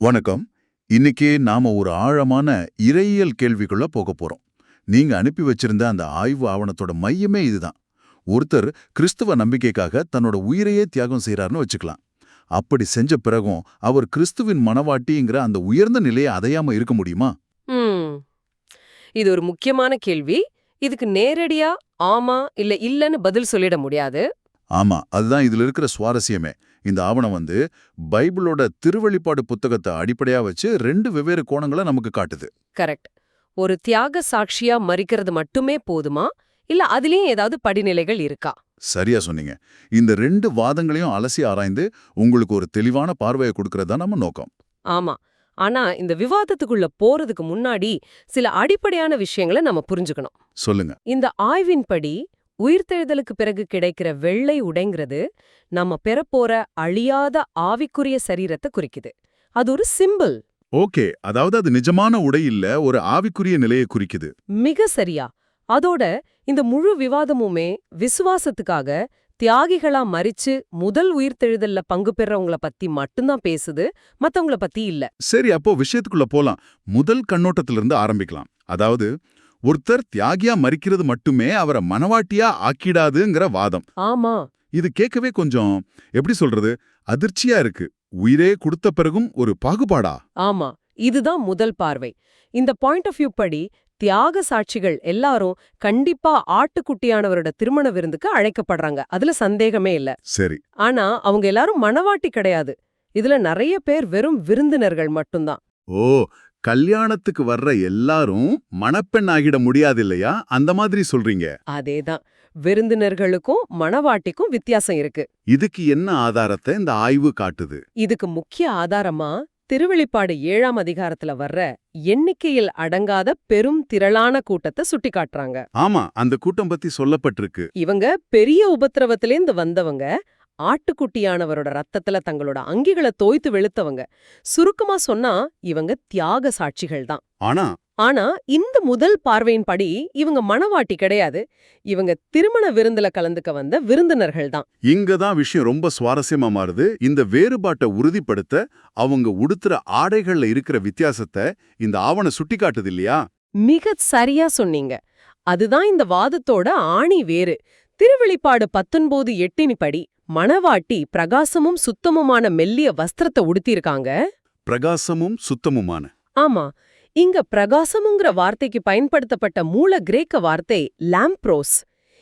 வணக்கம். இன்னைக்கு நாம ஒரு ஆழமான இறையியல் கேள்விக்குள்ள போக போறோம். நீங்க அனுப்பி வச்சிருந்த அந்த ஆய்வு ஆவணத்தோட மையமே இதுதான். ஒருத்தர் கிறிஸ்துவ நம்பிக்கைக்காக தன்னோட உயிரையே தியாகம் செய்றாருன்னு வச்சுக்கலாம். அப்படி செஞ்ச பிறகும் அவர் கிறிஸ்துவின் மனவாட்டிங்கிற அந்த உயர்ந்த நிலையை அடையாம இருக்க முடியுமா? இது ஒரு முக்கியமான கேள்வி. இதுக்கு நேரடியா ஆமா இல்ல இல்லன்னு பதில் சொல்லிட முடியாது? ஆமா அதுதான் இதுல இருக்கிற சுவாரஸ்யமே. இந்த ஆவணம் வந்து பைபிளோட திருவெளிப்பாடு புத்தகத்தை அடிப்படையா வச்சு ரெண்டு வெவ்வேறு கோணங்களை நமக்கு காட்டுது. கரெக்ட். ஒரு தியாக சாட்சியா மறிக்கிறது மட்டுமே போதுமா? இல்ல அதுலயும் ஏதாவது படிநிலைகள் இருக்கா? சரியா சொன்னீங்க. இந்த ரெண்டு வாதங்களையும் அலசி ஆராய்ந்து உங்களுக்கு ஒரு தெளிவான பார்வையை கொடுக்கறது நம்ம நோக்கம். ஆமா. ஆனா இந்த விவாதத்துக்குள்ள போறதுக்கு முன்னாடி சில அடிப்படையான விஷயங்களை நம்ம புரிஞ்சுக்கணும். சொல்லுங்க. இந்த ஆய்வின்படி உயிர்த்தெழுதலுக்கு பிறகு கிடைக்கிற வெள்ளை உடைங்கிறது நம்ம பெறப்போற அழியாத ஆவிக்குரிய சரீரத்தை குறிக்குது. அது ஒரு சிம்பிள் ஓகே அதாவது அது நிஜமான உடை இல்ல ஒரு ஆவிக்குரிய நிலையை குறிக்குது. மிக சரியா. அதோட இந்த முழு விவாதமுமே விசுவாசத்துக்காக தியாகிகளா மரிச்சு முதல் உயிர்த்தெழுதல்ல பங்கு பெறவங்கள பத்தி மட்டும்தான் பேசுது மத்தவங்கள பத்தி இல்ல. சரி அப்போ விஷயத்துக்குள்ள போலாம். முதல் கண்ணோட்டத்திலிருந்து ஆரம்பிக்கலாம். அதாவது ஒருத்தர் தியாகியா மறிக்கிறது மட்டுமே அவரை மனவாட்டியா ஆக்கிடாதுங்கிற வாதம். ஆமா. இது கேட்கவே கொஞ்சம் எப்படி சொல்றது அதிர்ச்சியா இருக்கு. உயிரே கொடுத்த பிறகும் ஒரு பாகுபாடா? ஆமா. இதுதான் முதல் பார்வை. இந்த பாயிண்ட் ஆஃப் வியூ படி தியாக சாட்சிகள் எல்லாரும் கண்டிப்பா ஆட்டுக்குட்டியானவரோட திருமண விருந்துக்கு அழைக்கப்படுறாங்க. அதுல சந்தேகமே இல்ல. சரி. ஆனா அவங்க எல்லாரும் மணவாட்டி கிடையாது. இதுல நிறைய பேர் வெறும் விருந்தினர்கள் மட்டும்தான். ஓ கல்யாணத்துக்கு வர்ற எல்லாரும் மணப்பெண் ஆகிட முடியாது இல்லையா அந்த மாதிரி சொல்றீங்க. அதேதான். விருந்தினர்களுக்கும் மணவாட்டிக்கும் வித்தியாசம் இருக்கு. இதுக்கு என்ன ஆதாரத்தை இந்த ஆய்வு காட்டுது? இதுக்கு முக்கிய ஆதாரமா திருவெளிப்பாடு ஏழாம் அதிகாரத்துல வர்ற எண்ணிக்கையில் அடங்காத பெரும் திரளான கூட்டத்தை சுட்டிக்காட்டுறாங்க ஆமா அந்த கூட்டம் பத்தி சொல்லப்பட்டிருக்கு. இவங்க பெரிய உபத்திரவத்திலேந்து வந்தவங்க. ஆட்டுக்குட்டியானவரோட ரத்தத்துல தங்களோட அங்கிகளை தோய்த்து வெளுத்தவங்க. சுருக்கமா சொன்னா இவங்க தியாக சாட்சிகள் தான். ஆனா? ஆனா இந்த முதல் பார்வையின்படி இவங்க மணவாட்டி கிடையாது. இவங்க திருமண விருந்துல கலந்துக்க வந்த விருந்தினர்கள் தான். இங்க தான் விஷயம் ரொம்ப சுவாரஸ்யமா மாறுது. இந்த வேறுபாட்டை உறுதிப்படுத்த அவங்க உடுத்துற ஆடைகள்ல இருக்கிற வித்தியாசத்தை இந்த ஆவணம் சுட்டிக்காட்டுது இல்லையா? மிக சரியா சொன்னீங்க. அதுதான் இந்த வாதத்தோட ஆணி வேறு. திருவெளிப்பாடு பத்தொன்பது எட்டினிப்படி மணவாட்டி பிரகாசமும் சுத்தமுமான மெல்லிய வஸ்திரத்தை உடுத்தியிருக்காங்க. பிரகாசமும் சுத்தமுமான. ஆமா இங்க பிரகாசமுங்கிற வார்த்தைக்கு பயன்படுத்தப்பட்ட மூல கிரேக்க வார்த்தை லாம்ப்ரோஸ்.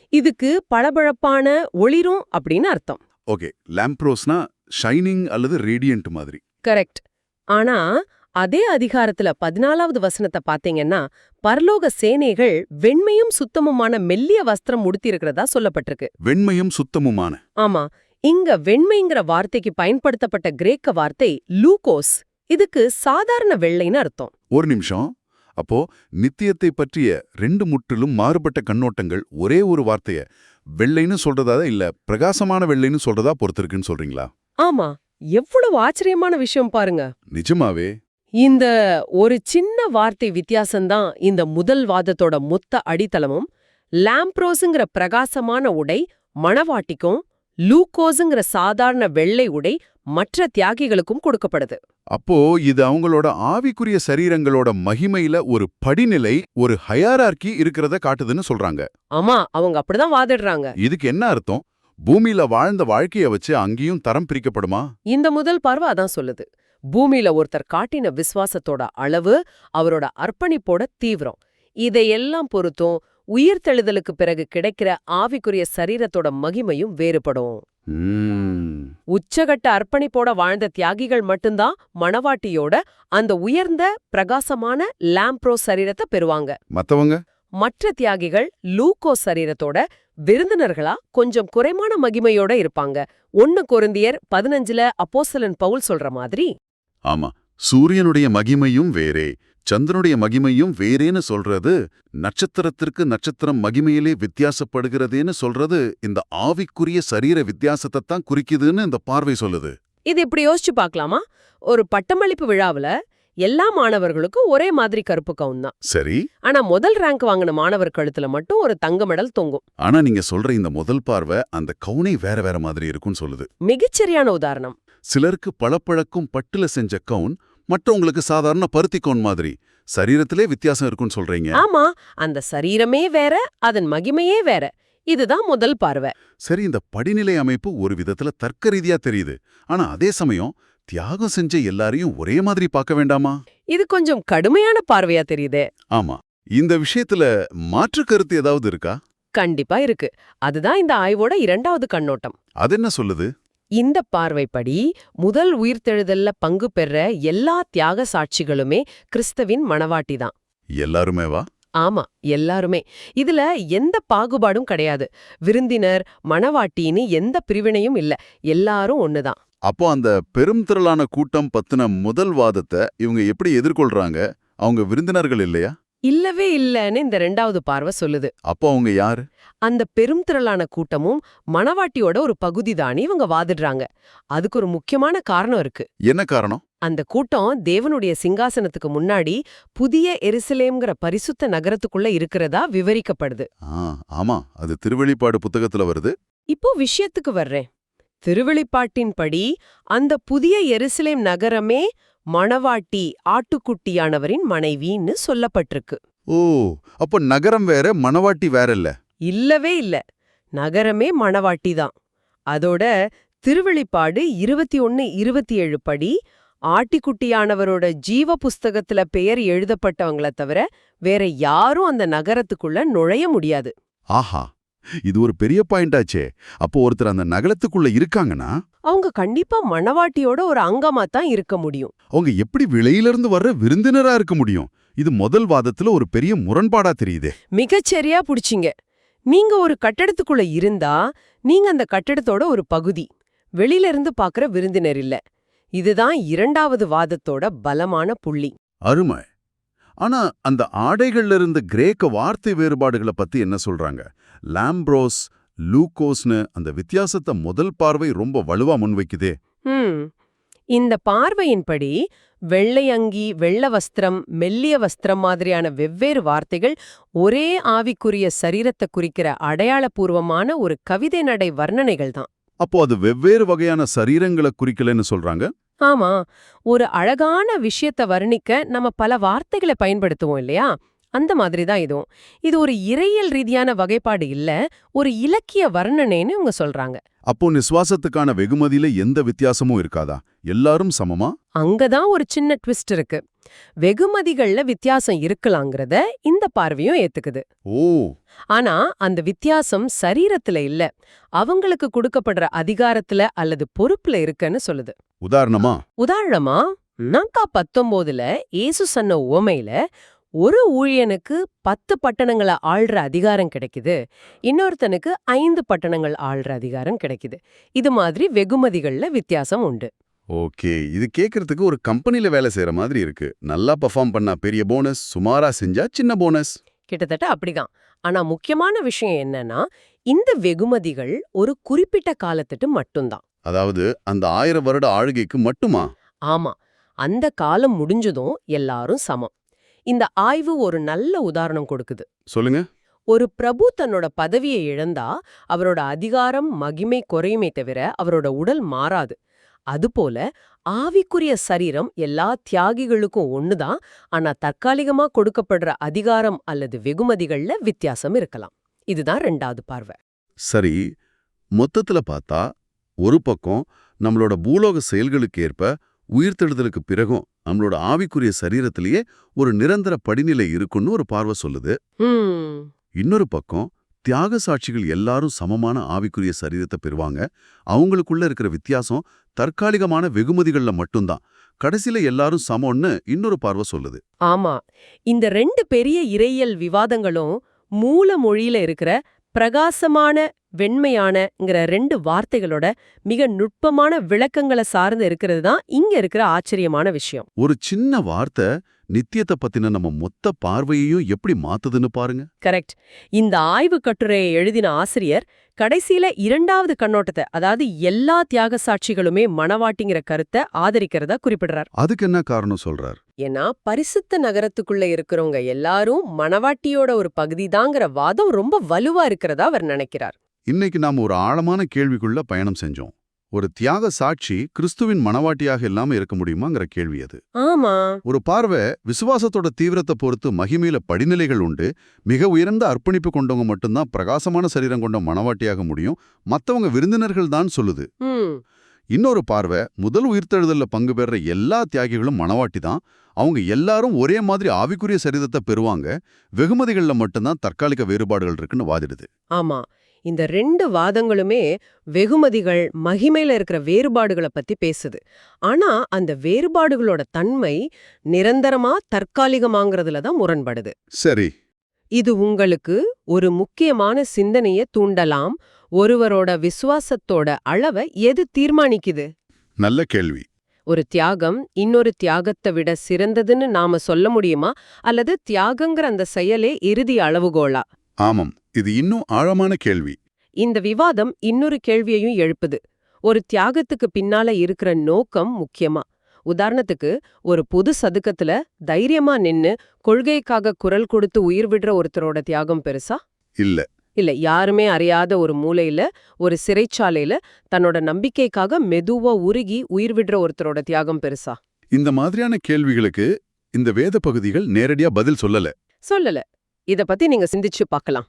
இதுக்கு பளபளப்பான ஒளிரும் அப்படின்னு அர்த்தம். ஓகே லாம்ப்ரோஸ்னா ஷைனிங் அல்லது ரேடியன்ட் மாதிரி. கரெக்ட். ஆனா அதே அதிகாரத்துல பதினாலாவது வசனத்தை பாத்தீங்கன்னா பரலோக சேனைகள் வெண்மையும் சுத்தமுமான மெல்லிய வஸ்திரம் உடுத்தியிருக்கிறதா சொல்லப்பட்டிருக்கு. வெண்மையும் சுத்தமுமான. ஆமா இங்க வெண்மைங்கிற வார்த்தைக்கு பயன்படுத்தப்பட்ட கிரேக்க வார்த்தை லூகோஸ். இதுக்கு சாதாரண வெள்ளைன்னு அர்த்தம். ஒரு நிமிஷம். அப்போ நித்தியத்தை பற்றிய ரெண்டு முற்றிலும் மாறுபட்ட கண்ணோட்டங்கள் ஒரே ஒரு வார்த்தைய வெள்ளைன்னு சொல்றதா இல்ல பிரகாசமான வெள்ளைன்னு சொல்றதா பொறுத்திருக்குன்னு சொல்றீங்களா? ஆமா எவ்வளவு ஆச்சரியமான விஷயம் பாருங்க. நிஜமாவே? இந்த ஒரு சின்ன வார்த்தை வித்தியாசம்தான் இந்த முதல் வாதத்தோட மொத்த அடித்தளமும் லாம்ப்ரோஸுங்கிற பிரகாசமான உடை மணவாட்டிக்கும் லூக்கோஸுங்கிற சாதாரண வெள்ளை உடை மற்ற தியாகிகளுக்கும் கொடுக்கப்படுது. அப்போ இது அவங்களோட ஆவிக்குரிய சரீரங்களோட மகிமையில ஒரு படிநிலை ஒரு ஹயாரார்கி இருக்கிறத காட்டுதுன்னு சொல்றாங்க. ஆமா அவங்க அப்படிதான் வாதிடுறாங்க. இதுக்கு என்ன அர்த்தம்? பூமியில வாழ்ந்த வாழ்க்கைய வச்சு அங்கேயும் தரம் பிரிக்கப்படுமா? இந்த முதல் பார்வை அதான் சொல்லுது. பூமியில ஒருத்தர் காட்டின விசுவாசத்தோட அளவு அவரோட அர்ப்பணிப்போட தீவிரம். இதையெல்லாம் பொறுத்தும் உயிர்த்தெழுதலுக்கு பிறகு கிடைக்கிற ஆவிக்குரிய சரீரத்தோட மகிமையும் வேறுபடும். உச்சகட்ட அர்ப்பணிப்போட வாழ்ந்த தியாகிகள் மட்டும்தான் மணவாட்டியோட அந்த உயர்ந்த பிரகாசமான லாம்ப்ரோ சரீரத்தை பெறுவாங்க. மத்தவங்க? மற்ற தியாகிகள் லூக்கோ சரீரத்தோட விருந்தினர்களா கொஞ்சம் குறைமான மகிமையோட இருப்பாங்க. ஒன்னு கொருந்தியர் பதினஞ்சுல அப்போஸ்தலன் பவுல் சொல்ற மாதிரி. ஆமா சூரியனுடைய மகிமையும் வேறே. சந்திரனுடைய மகிமையும் வேறேன்னு சொல்றது நட்சத்திரத்திற்கு நட்சத்திரம் மகிமையிலே வித்தியாசப்படுகிறதேன்னு சொல்றது இந்த ஆவிக்குரிய சரீர வித்தியாசத்தை தான் குறிக்குதுன்னு இந்த பார்வை சொல்லுது. இது இப்படி யோசிச்சு பார்க்கலாமா? ஒரு பட்டமளிப்பு விழாவுல எல்லா மாணவர்களுக்கும் ஒரே மாதிரி கருப்பு கவுன் தான். சரி. ஆனா முதல் ரேங்க் வாங்கின மாணவர் கழுத்துல மட்டும் ஒரு தங்க மெடல் தொங்கும். ஆனா நீங்க சொல்ற இந்த முதல் பார்வை அந்த கவுனே வேற வேற மாதிரி இருக்கும்னு சொல்லுது. மிகச்சரியான உதாரணம். சிலருக்கு பளபளக்கும் பட்டுல செஞ்ச கவுன் மற்றவங்களுக்கு சாதாரண பருத்திக்கோன் மாதிரி. சரீரத்திலே வித்தியாசம் இருக்குன்னு சொல்றீங்க. ஆமா அந்த சரீரமே வேற அதன் மகிமையே வேற. இதுதான் முதல் பார்வை. சரி இந்த படிநிலை அமைப்பு ஒரு விதத்துல தர்க்க ரீதியா தெரியுது. ஆனா அதே சமயம் தியாகம் செஞ்ச எல்லாரையும் ஒரே மாதிரி பார்க்க வேண்டாமா? இது கொஞ்சம் கடுமையான பார்வையா தெரியுதே. ஆமா. இந்த விஷயத்துல மாற்று கருத்து ஏதாவது இருக்கா? கண்டிப்பா இருக்கு. அதுதான் இந்த ஆய்வோட இரண்டாவது கண்ணோட்டம். அது என்ன சொல்லுது? இந்த பார்வைப்படி முதல் உயிர்த்தெழுதல்ல பங்கு பெற எல்லா தியாக சாட்சிகளுமே கிறிஸ்தவின் மணவாட்டி தான் எல்லாருமே வா? ஆமா எல்லாருமே. இதுல எந்த பாகுபாடும் கிடையாது. விருந்தினர் மணவாட்டின்னு எந்த பிரிவினையும் இல்ல. எல்லாரும் ஒண்ணுதான். அப்போ அந்த பெரும் திரளான கூட்டம் பத்தின முதல் வாதத்தை இவங்க எப்படி எதிர்கொள்றாங்க? அவங்க விருந்தினர்கள் இல்லையா? இல்லவே இல்லன்னு இந்த ரெண்டாவது பார்வை சொல்லுது. அப்போ அவங்க யாரு? அந்த பெரும் திரளான கூட்டமும் மணவாட்டியோட ஒரு பகுதி தான் இவங்க வாதிடுறாங்க. அதுக்கு ஒரு முக்கியமான காரணம் இருக்கு. என்ன காரணம்? அந்த கூட்டம் தேவனுடைய சிங்காசனத்துக்கு முன்னாடி புதிய எருசலேம்ங்கிற பரிசுத்த நகரத்துக்குள்ள இருக்கிறதா விவரிக்கப்படுது. ஆ ஆமா. அது திருவெளிப்பாடு புத்தகத்துல வருது. இப்போ விஷயத்துக்கு வர்றேன். திருவெளிப்பாட்டின்படி அந்த புதிய எருசலேம் நகரமே மணவாட்டி ஆட்டுக்குட்டியானவரின் மனைவின்னு சொல்லப்பட்டிருக்கு. ஓ அப்போ நகரம் வேற மணவாட்டி வேற இல்ல? இல்லவே இல்ல. நகரமே மணவாட்டி தான். அதோட திருவெளிப்பாடு இருபத்தி ஒன்னு இருபத்தி ஏழு படி ஆட்டிக்குட்டியானவரோட ஜீவ புஸ்தகத்துல பெயர் எழுதப்பட்டவங்கள தவிர வேற யாரும் அந்த நகரத்துக்குள்ள நுழைய முடியாது. ஆஹா. இது ஒரு பெரிய பாயிண்டாச்சே அப்போ ஒருத்தர் அந்த நகரத்துக்குள்ள இருக்காங்கன்னா? அவங்க கண்டிப்பா மணவாட்டியோட ஒரு அங்கமா தான் இருக்க முடியும். அவங்க எப்படி வெளியிலிருந்து வர்ற விருந்தினரா இருக்க முடியும்? இது முதல் வாதத்துல ஒரு பெரிய முரண்பாடா தெரியுதே. மிகச்சரியா புடிச்சிங்க. நீங்க ஒரு கட்டடத்துக்குள்ள இருந்தா நீங்க அந்த கட்டடத்தோட ஒரு பகுதி. வெளியில இருந்து பாக்குற விருந்தினர் இல்ல. இதுதான் இரண்டாவது வாதத்தோட பலமான புள்ளி. அருமை. ஆனா அந்த ஆடைகள்ல இருந்த கிரேக்க வார்த்தை வேறுபாடுகளை பத்தி என்ன சொல்றாங்க? லாம்ப்ரோஸ் லூகோஸ்னு அந்த வித்தியாசத்தை முதல் பார்வை ரொம்ப வலுவா முன்வைக்குதே. இந்த பார்வையின்படி வெள்ளை அங்கி வெள்ள வஸ்திரம் மெல்லிய வஸ்திரம் மாதிரியான வெவ்வேறு வார்த்தைகள் ஒரே ஆவிக்குரிய சரீரத்தை குறிக்கிற அடையாளபூர்வமான ஒரு கவிதை நடை வர்ணனைகள் தான். அப்போ அது வெவ்வேறு வகையான சரீரங்களை குறிக்கலன்னு சொல்றாங்க? ஆமா ஒரு அழகான விஷயத்த வர்ணிக்க நம்ம பல வார்த்தைகளை பயன்படுத்துவோம் இல்லையா? அந்த மாதிரி தான் இதுவும். இது ஒரு இறையியல் ரீதியான வகைப்பாடு இல்ல ஒரு இலக்கிய வர்ணனைன்னு இவங்க சொல்றாங்க. அப்போ நிஸ்வாசத்துக்கான வெகுமதியில எந்த வித்தியாசமும் இருக்காதா? எல்லாரும் சமமா? அங்கதான் ஒரு சின்ன ட்விஸ்ட் இருக்கு. வெகுமதிகள்ல வித்தியாசம் இருக்கலாங்கிறத இந்த பார்வையும் ஏத்துக்குது. ஓ! ஆனா அந்த வித்தியாசம் சரீரத்துல இல்ல. அவங்களுக்கு கொடுக்கப்படுற அதிகாரத்துல அல்லது பொறுப்புல இருக்குன்னு சொல்லுது. உதாரணமா? உதாரணமா நங்கா பத்தொம்போதுல ஏசு சொன்ன உவமையில ஒரு ஊழியனுக்கு பத்து பட்டணங்களை ஆள்ற அதிகாரம் கிடைக்குது. இன்னொருத்தனுக்கு ஐந்து பட்டணங்கள் ஆள்ற அதிகாரம் கிடைக்குது. இது மாதிரி வெகுமதிகள்ல வித்தியாசம் உண்டு. ஓகே. இது கேக்குறதுக்கு ஒரு கம்பெனில வேலை செய்யற மாதிரி இருக்கு. நல்லா பெர்ஃபார்ம் பண்ணா பெரிய போனஸ் சுமாரா செஞ்சா சின்ன போனஸ் கிட்டத்தட்ட அப்படிதான். ஆனா முக்கியமான விஷயம் என்னன்னா இந்த வெகுமதிகள் ஒரு குறிப்பிட்ட காலத்துட்டு மட்டும்தான். அதாவது அந்த ஆயிரம் வருட ஆளுகைக்கு மட்டுமா? ஆமா. அந்த காலம் முடிஞ்சதும் எல்லாரும் சமம். இந்த ஆய்வு ஒரு நல்ல உதாரணம் கொடுக்குது. சொல்லுங்க. ஒரு பிரபு தன்னோட பதவியை இழந்தா அவரோட அதிகாரம் மகிமை குறையுமே தவிர அவரோட உடல் மாறாது. அதுபோல ஆவிக்குரிய சரீரம் எல்லா தியாகிகளுக்கும் ஒண்ணுதான். ஆனா தற்காலிகமா கொடுக்கப்படுற அதிகாரம் அல்லது வெகுமதிகள்ல வித்தியாசம் இருக்கலாம். இதுதான் ரெண்டாவது பார்வை. சரி மொத்தத்துல பார்த்தா ஒரு பக்கம் நம்மளோட பூலோக செயல்களுக்கு ஏற்ப உயிர்த்தெழுதலுக்கு பிறகும் நம்மளோட ஆவிக்குரிய சரீரத்திலேயே ஒரு நிரந்தர படிநிலை இருக்குன்னு ஒரு பார்வை சொல்லுது. இன்னொரு பக்கம் தியாக சாட்சிகள் எல்லாரும் சமமான ஆவிக்குரிய சரீரத்தை பெறுவாங்க. அவங்களுக்குள்ள இருக்கிற வித்தியாசம் தற்காலிகமான வெகுமதிகள்ல மட்டும்தான். கடைசில எல்லாரும் சமம்னு இன்னொரு பார்வை சொல்லுது. ஆமா. இந்த ரெண்டு பெரிய இறையியல் விவாதங்களும் மூல மொழியில இருக்கிற பிரகாசமான வெண்மையானங்கிற ரெண்டு வார்த்தைகளோட மிக நுட்பமான விளக்கங்களை சார்ந்து இருக்கிறது தான் இங்க இருக்கிற ஆச்சரியமான விஷயம். ஒரு சின்ன வார்த்தை நித்தியத்தை பத்தின நம்ம மொத்த பார்வையையும் எப்படி மாத்துதுன்னு பாருங்க. கரெக்ட். இந்த ஆய்வு கட்டுரையை எழுதின ஆசிரியர் கடைசியில இரண்டாவது கண்ணோட்டத்தை அதாவது எல்லா தியாக சாட்சிகளுமே மணவாட்டிங்கிற கருத்தை ஆதரிக்கிறதா குறிப்பிடுறார். அதுக்கு என்ன காரணம் சொல்றார்? ஏன்னா பரிசுத்த நகரத்துக்குள்ள இருக்கிறவங்க எல்லாரும் மணவாட்டியோட ஒரு பகுதிதாங்கிற வாதம் ரொம்ப வலுவா இருக்கிறதா அவர் நினைக்கிறார். இன்னைக்கு நாம ஒரு ஆழமான கேள்விக்குள்ள பயணம் செஞ்சோம். ஒரு தியாக சாட்சி கிறிஸ்துவின் மனவாட்டியாக இல்லாம இருக்க முடியுமாங்கிற கேள்வி அது. ஆமா. ஒரு பார்வை விசுவாசத்தோட தீவிரத்தை பொறுத்து மகிமையில படிநிலைகள் உண்டு. மிக உயர்ந்த அர்ப்பணிப்பு கொண்டவங்க மட்டும்தான் பிரகாசமான சரீரம் கொண்ட மனவாட்டியாக முடியும். மத்தவங்க விருந்தினர்கள் தான் சொல்லுது. இன்னொரு பார்வை முதல் உயிர்த்தெழுதல்ல பங்கு பெற எல்லா தியாகிகளும் மனவாட்டி தான். அவங்க எல்லாரும் ஒரே மாதிரி ஆவிக்குரிய சரீரத்தை பெறுவாங்க. வெகுமதிகள்ல மட்டும்தான் தற்காலிக வேறுபாடுகள் இருக்குன்னு வாதிடுது. ஆமா. இந்த ரெண்டு வாதங்களுமே வெகுமதிகள் மகிமையில இருக்கிற வேறுபாடுகளை பத்தி பேசுது. ஆனா அந்த வேறுபாடுகளோட தன்மை நிரந்தரமா தற்காலிகமாங்கிறதுல தான் முரண்படுது. சரி. இது உங்களுக்கு ஒரு முக்கியமான சிந்தனைய தூண்டலாம். ஒருவரோட விசுவாசத்தோட அளவை எது தீர்மானிக்குது? நல்ல கேள்வி. ஒரு தியாகம் இன்னொரு தியாகத்தை விட சிறந்ததுன்னு நாம சொல்ல முடியுமா? அல்லது தியாகங்கிற அந்த செயலே இறுதி அளவுகோலா? ஆமாம். இது இன்னும் ஆழமான கேள்வி. இந்த விவாதம் இன்னொரு கேள்வியையும் எழுப்புது. ஒரு தியாகத்துக்கு பின்னால இருக்கிற நோக்கம் முக்கியமா? உதாரணத்துக்கு ஒரு பொது சதுக்கத்துல தைரியமா நின்னு கொள்கைக்காக குரல் கொடுத்து உயிர் விடுற ஒருத்தரோட தியாகம் பெருசா? இல்ல. இல்ல யாருமே அறியாத ஒரு மூலையில ஒரு சிறைச்சாலையில தன்னோட நம்பிக்கைக்காக மெதுவா உருகி உயிர் விடுற ஒருத்தரோட தியாகம் பெருசா? இந்த மாதிரியான கேள்விகளுக்கு இந்த வேத பகுதிகள் நேரடியா பதில் சொல்லல. சொல்லல. இத பத்தி நீங்க சிந்திச்சு பார்க்கலாம்